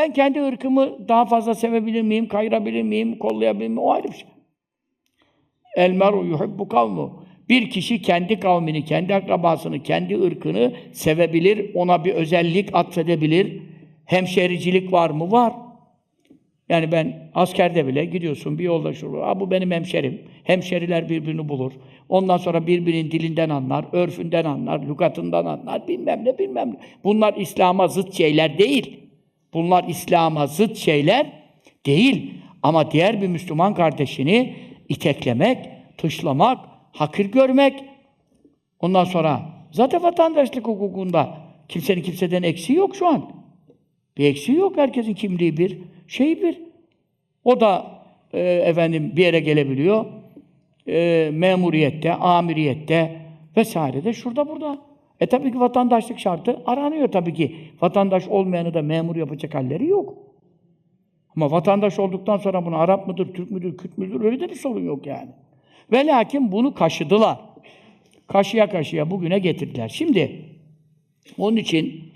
ben kendi ırkımı daha fazla sevebilir miyim, kayırabilir miyim, kollayabilir miyim? O ayrı bir şey. El mer'u yuhibbu kavmu. Bir kişi kendi kavmini, kendi akrabasını, kendi ırkını sevebilir, ona bir özellik atfedebilir. Hemşericilik var mı? Var. Yani ben askerde bile gidiyorsun bir yoldaş olur. Ha bu benim hemşerim. Hemşeriler birbirini bulur. Ondan sonra birbirinin dilinden anlar, örfünden anlar, lügatından anlar, bilmem ne bilmem ne. Bunlar İslam'a zıt şeyler değil. Bunlar İslam'a zıt şeyler değil. Ama diğer bir Müslüman kardeşini iteklemek, tışlamak, hakir görmek, ondan sonra zaten vatandaşlık hukukunda kimsenin kimseden eksiği yok şu an. Bir eksiği yok. Herkesin kimliği bir, şey bir. O da e, efendim bir yere gelebiliyor. E, memuriyette, amiriyette vesairede şurada burada. E tabii ki vatandaşlık şartı aranıyor tabii ki. Vatandaş olmayanı da memur yapacak halleri yok. Ama vatandaş olduktan sonra bunu Arap mıdır, Türk müdür, Kürt müdür öyle de bir sorun yok yani. Ve lakin bunu kaşıdılar. Kaşıya kaşıya bugüne getirdiler. Şimdi onun için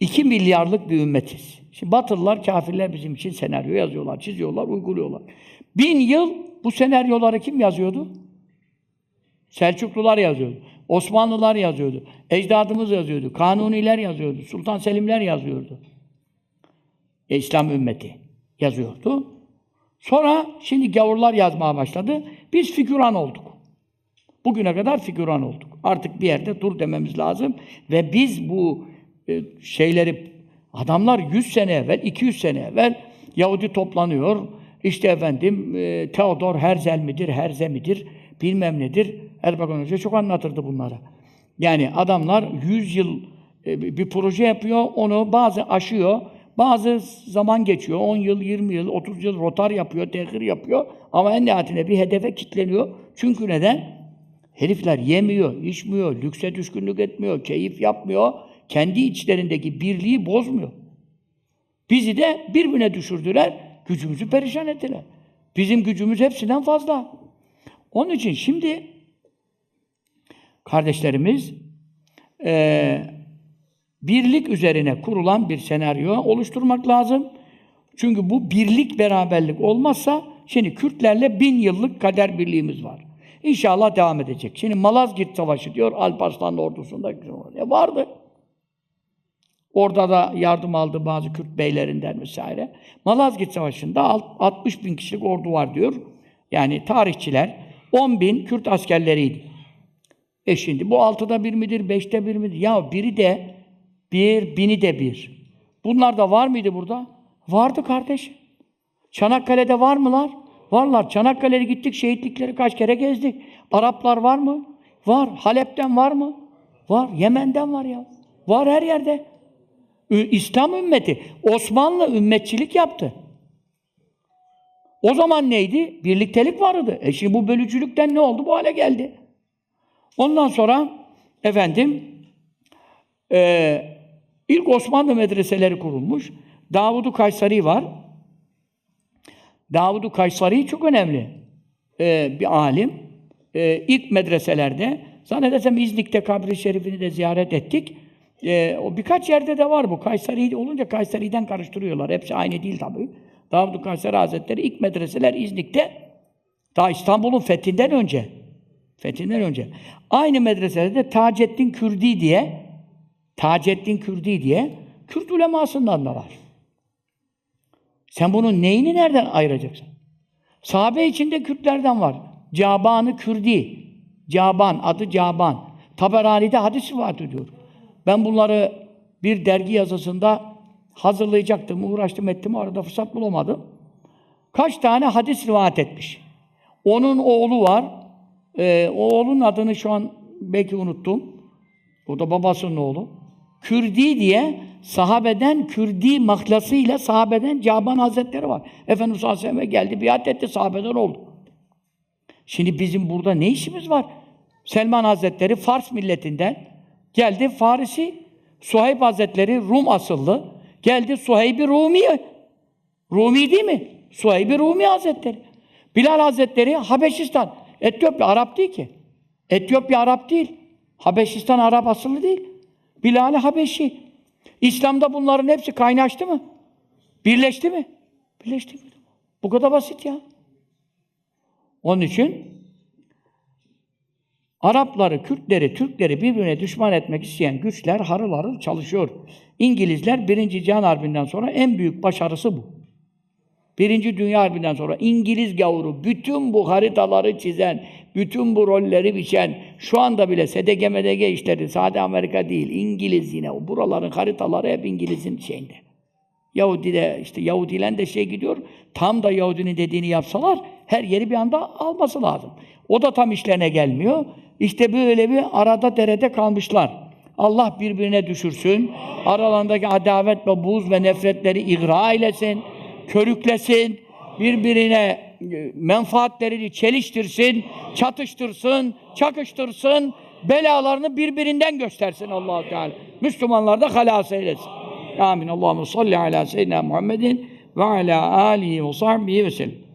2 milyarlık bir ümmetiz. Şimdi Batılılar, kafirler bizim için senaryo yazıyorlar, çiziyorlar, uyguluyorlar. Bin yıl bu senaryoları kim yazıyordu? Selçuklular yazıyordu. Osmanlılar yazıyordu. Ecdadımız yazıyordu. Kanuniler yazıyordu. Sultan Selimler yazıyordu. E, İslam ümmeti yazıyordu. Sonra şimdi gavurlar yazmaya başladı. Biz figüran olduk. Bugüne kadar figüran olduk. Artık bir yerde dur dememiz lazım. Ve biz bu e, şeyleri adamlar 100 sene evvel, 200 sene evvel Yahudi toplanıyor. İşte efendim e, Theodor Herzl midir, Herze midir, bilmem nedir. Erbakan Hoca çok anlatırdı bunları. Yani adamlar 100 yıl e, bir proje yapıyor, onu bazı aşıyor, bazı zaman geçiyor, 10 yıl, 20 yıl, 30 yıl rotar yapıyor, tehir yapıyor. Ama en nihayetinde bir hedefe kilitleniyor. Çünkü neden? Herifler yemiyor, içmiyor, lükse düşkünlük etmiyor, keyif yapmıyor. Kendi içlerindeki birliği bozmuyor. Bizi de birbirine düşürdüler, gücümüzü perişan ettiler. Bizim gücümüz hepsinden fazla. Onun için şimdi kardeşlerimiz eee, birlik üzerine kurulan bir senaryo oluşturmak lazım. Çünkü bu birlik, beraberlik olmazsa şimdi Kürtlerle bin yıllık kader birliğimiz var. İnşallah devam edecek. Şimdi Malazgirt Savaşı diyor Alparslan ordusunda e vardı. Orada da yardım aldı bazı Kürt beylerinden vesaire. Malazgirt Savaşı'nda alt- 60 bin kişilik ordu var diyor. Yani tarihçiler 10 bin Kürt askerleriydi. E şimdi bu altıda bir midir, beşte bir midir? Ya biri de bir, bini de bir. Bunlar da var mıydı burada? Vardı kardeş. Çanakkale'de var mılar? Varlar. Çanakkale'ye gittik, şehitlikleri kaç kere gezdik. Araplar var mı? Var. Halep'ten var mı? Var. Yemen'den var ya. Var her yerde. İslam ümmeti. Osmanlı ümmetçilik yaptı. O zaman neydi? Birliktelik vardı. E şimdi bu bölücülükten ne oldu? Bu hale geldi. Ondan sonra efendim eee ilk Osmanlı medreseleri kurulmuş. Davudu Kaysari var. Davudu Kaysari çok önemli eee, bir alim. Eee ilk medreselerde, zannedersem İznik'te kabri şerifini de ziyaret ettik. Eee, o birkaç yerde de var bu. Kaysari olunca Kaysari'den karıştırıyorlar. Hepsi aynı değil tabii. Davudu Kaysari Hazretleri ilk medreseler İznik'te daha İstanbul'un fethinden önce. Fethinden önce. Aynı medreselerde Taceddin Kürdi diye Taceddin Kürdi diye Kürt ulemasından da var. Sen bunun neyini nereden ayıracaksın? Sahabe içinde Kürtlerden var. Cabanı Kürdi. Caban, adı Caban. Taberani'de hadis rivayet ediyor. Ben bunları bir dergi yazısında hazırlayacaktım, uğraştım ettim, arada fırsat bulamadım. Kaç tane hadis rivayet etmiş. Onun oğlu var. Ee, o oğlun adını şu an belki unuttum. O da babasının oğlu. Kürdi diye sahabeden Kürdi mahlasıyla sahabeden Caban Hazretleri var. Efendimiz sallallahu aleyhi ve geldi, biat etti, sahabeden oldu. Şimdi bizim burada ne işimiz var? Selman Hazretleri Fars milletinden geldi Farisi. Suheyb Hazretleri Rum asıllı. Geldi Suheyb-i Rumi. Rumi değil mi? Suheyb-i Rumi Hazretleri. Bilal Hazretleri Habeşistan. Etiyopya Arap değil ki. Etiyopya Arap değil. Habeşistan Arap asıllı değil. Bilal Habeşi. İslam'da bunların hepsi kaynaştı mı? Birleşti mi? Birleşti. Bu kadar basit ya. Onun için Arapları, Kürtleri, Türkleri birbirine düşman etmek isteyen güçler harıl harıl çalışıyor. İngilizler Birinci Cihan Harbi'nden sonra en büyük başarısı bu. Birinci Dünya Harbi'nden sonra İngiliz gavuru bütün bu haritaları çizen, bütün bu rolleri biçen, şu anda bile SDG MDG işleri, sade Amerika değil, İngiliz yine. Buraların haritaları hep İngiliz'in şeyinde. Yahudi de işte Yahudilen de şey gidiyor. Tam da Yahudinin dediğini yapsalar her yeri bir anda alması lazım. O da tam işlerine gelmiyor. İşte böyle bir arada derede kalmışlar. Allah birbirine düşürsün. Aralarındaki adavet ve buz ve nefretleri igra eylesin. Körüklesin. Birbirine e, menfaatlerini çeliştirsin, çatıştırsın, çakıştırsın. Belalarını birbirinden göstersin Allahu Teala. Müslümanlar da halas eylesin. Amin. Allahu salli ala seyyidina Muhammedin ve ala alihi ve sahbihi ve sellem.